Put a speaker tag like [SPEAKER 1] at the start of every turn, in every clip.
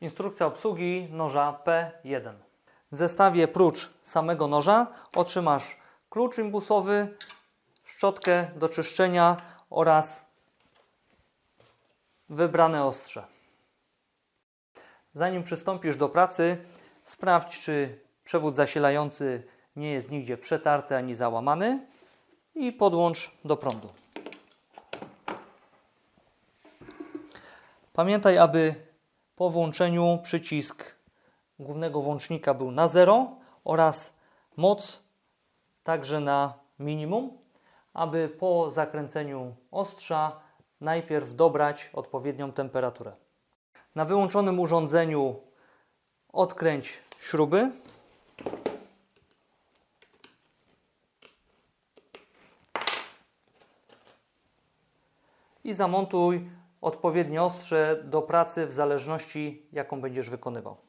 [SPEAKER 1] Instrukcja obsługi noża P1. W zestawie prócz samego noża otrzymasz klucz imbusowy, szczotkę do czyszczenia oraz wybrane ostrze. Zanim przystąpisz do pracy, sprawdź, czy przewód zasilający nie jest nigdzie przetarty ani załamany i podłącz do prądu. Pamiętaj, aby po włączeniu przycisk głównego włącznika był na 0 oraz moc także na minimum, aby po zakręceniu ostrza najpierw dobrać odpowiednią temperaturę. Na wyłączonym urządzeniu odkręć śruby. I zamontuj odpowiednie ostrze do pracy w zależności jaką będziesz wykonywał.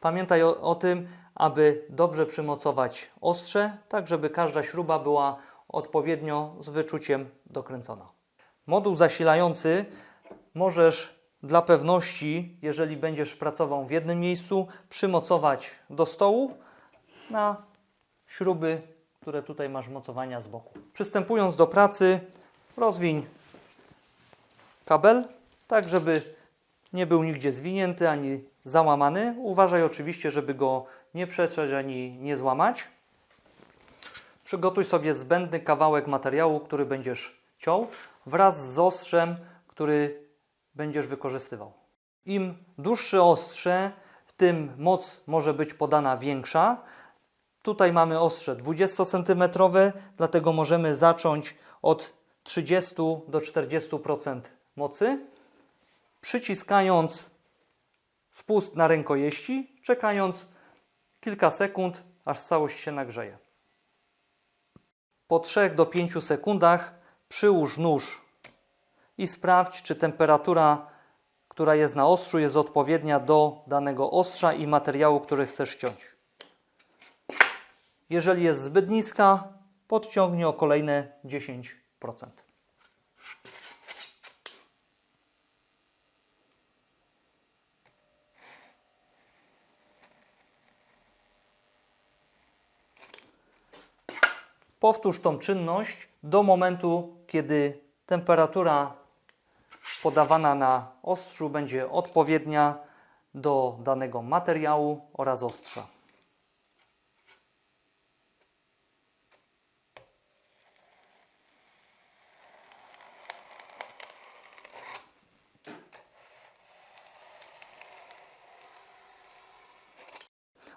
[SPEAKER 1] Pamiętaj o, o tym, aby dobrze przymocować ostrze, tak żeby każda śruba była odpowiednio z wyczuciem dokręcona. Moduł zasilający możesz dla pewności, jeżeli będziesz pracował w jednym miejscu, przymocować do stołu na śruby, które tutaj masz mocowania z boku. Przystępując do pracy, rozwiń kabel, tak żeby nie był nigdzie zwinięty ani załamany. Uważaj oczywiście, żeby go nie przetrzeć ani nie złamać. Przygotuj sobie zbędny kawałek materiału, który będziesz ciął wraz z ostrzem, który będziesz wykorzystywał. Im dłuższe ostrze, tym moc może być podana większa. Tutaj mamy ostrze 20 cm, dlatego możemy zacząć od 30 do 40% mocy przyciskając spust na rękojeści, czekając kilka sekund, aż całość się nagrzeje. Po 3 do 5 sekundach przyłóż nóż i sprawdź, czy temperatura, która jest na ostrzu, jest odpowiednia do danego ostrza i materiału, który chcesz ciąć. Jeżeli jest zbyt niska, podciągnij o kolejne 10%. Powtórz tą czynność do momentu, kiedy temperatura podawana na ostrzu będzie odpowiednia do danego materiału oraz ostrza.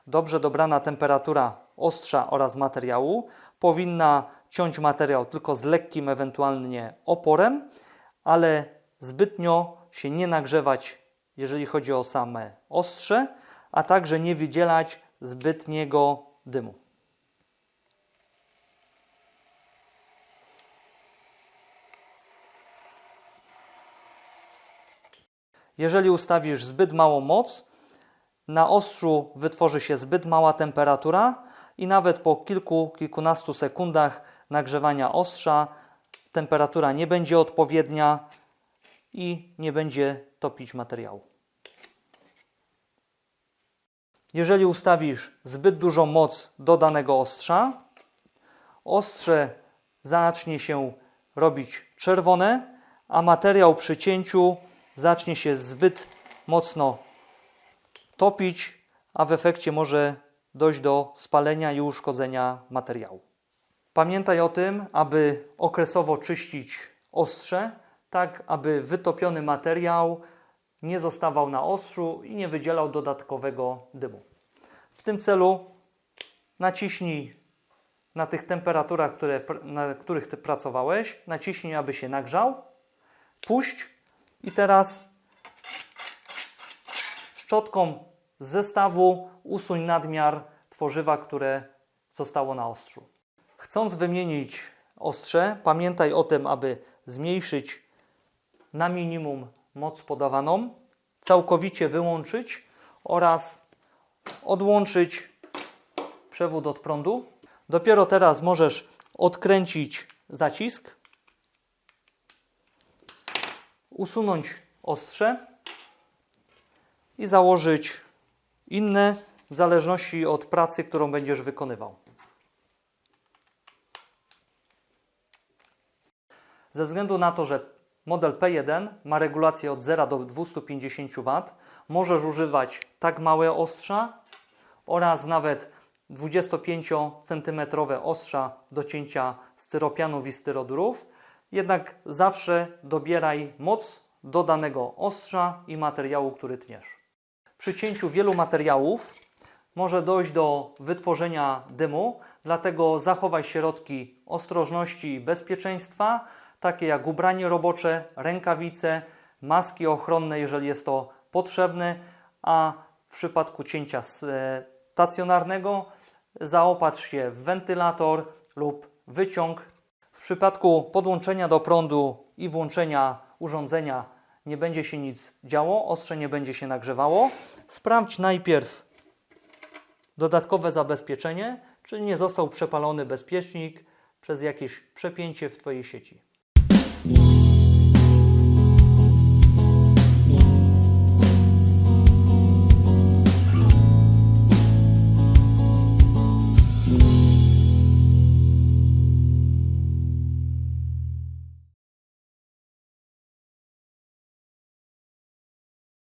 [SPEAKER 1] Dobrze dobrana temperatura ostrza oraz materiału powinna ciąć materiał tylko z lekkim ewentualnie oporem, ale zbytnio się nie nagrzewać, jeżeli chodzi o same ostrze, a także nie wydzielać zbytniego dymu. Jeżeli ustawisz zbyt małą moc, na ostrzu wytworzy się zbyt mała temperatura i nawet po kilku, kilkunastu sekundach nagrzewania ostrza temperatura nie będzie odpowiednia i nie będzie topić materiału. Jeżeli ustawisz zbyt dużą moc do danego ostrza, ostrze zacznie się robić czerwone, a materiał przy cięciu zacznie się zbyt mocno topić, a w efekcie może dojść do spalenia i uszkodzenia materiału. Pamiętaj o tym, aby okresowo czyścić ostrze, tak aby wytopiony materiał nie zostawał na ostrzu i nie wydzielał dodatkowego dymu. W tym celu naciśnij na tych temperaturach, które, na których ty pracowałeś, naciśnij, aby się nagrzał, puść i teraz szczotką z zestawu usuń nadmiar tworzywa, które zostało na ostrzu. Chcąc wymienić ostrze, pamiętaj o tym, aby zmniejszyć na minimum moc podawaną, całkowicie wyłączyć oraz odłączyć przewód od prądu. Dopiero teraz możesz odkręcić zacisk, usunąć ostrze i założyć inne w zależności od pracy, którą będziesz wykonywał. Ze względu na to, że model P1 ma regulację od 0 do 250 W, możesz używać tak małe ostrza oraz nawet 25 cm ostrza do cięcia styropianów i styrodurów. Jednak zawsze dobieraj moc do danego ostrza i materiału, który tniesz. Przy cięciu wielu materiałów może dojść do wytworzenia dymu, dlatego zachowaj środki ostrożności i bezpieczeństwa, takie jak ubranie robocze, rękawice, maski ochronne, jeżeli jest to potrzebne, a w przypadku cięcia stacjonarnego zaopatrz się w wentylator lub wyciąg. W przypadku podłączenia do prądu i włączenia urządzenia nie będzie się nic działo, ostrze nie będzie się nagrzewało. Sprawdź najpierw dodatkowe zabezpieczenie, czy nie został przepalony bezpiecznik przez jakieś przepięcie w Twojej sieci.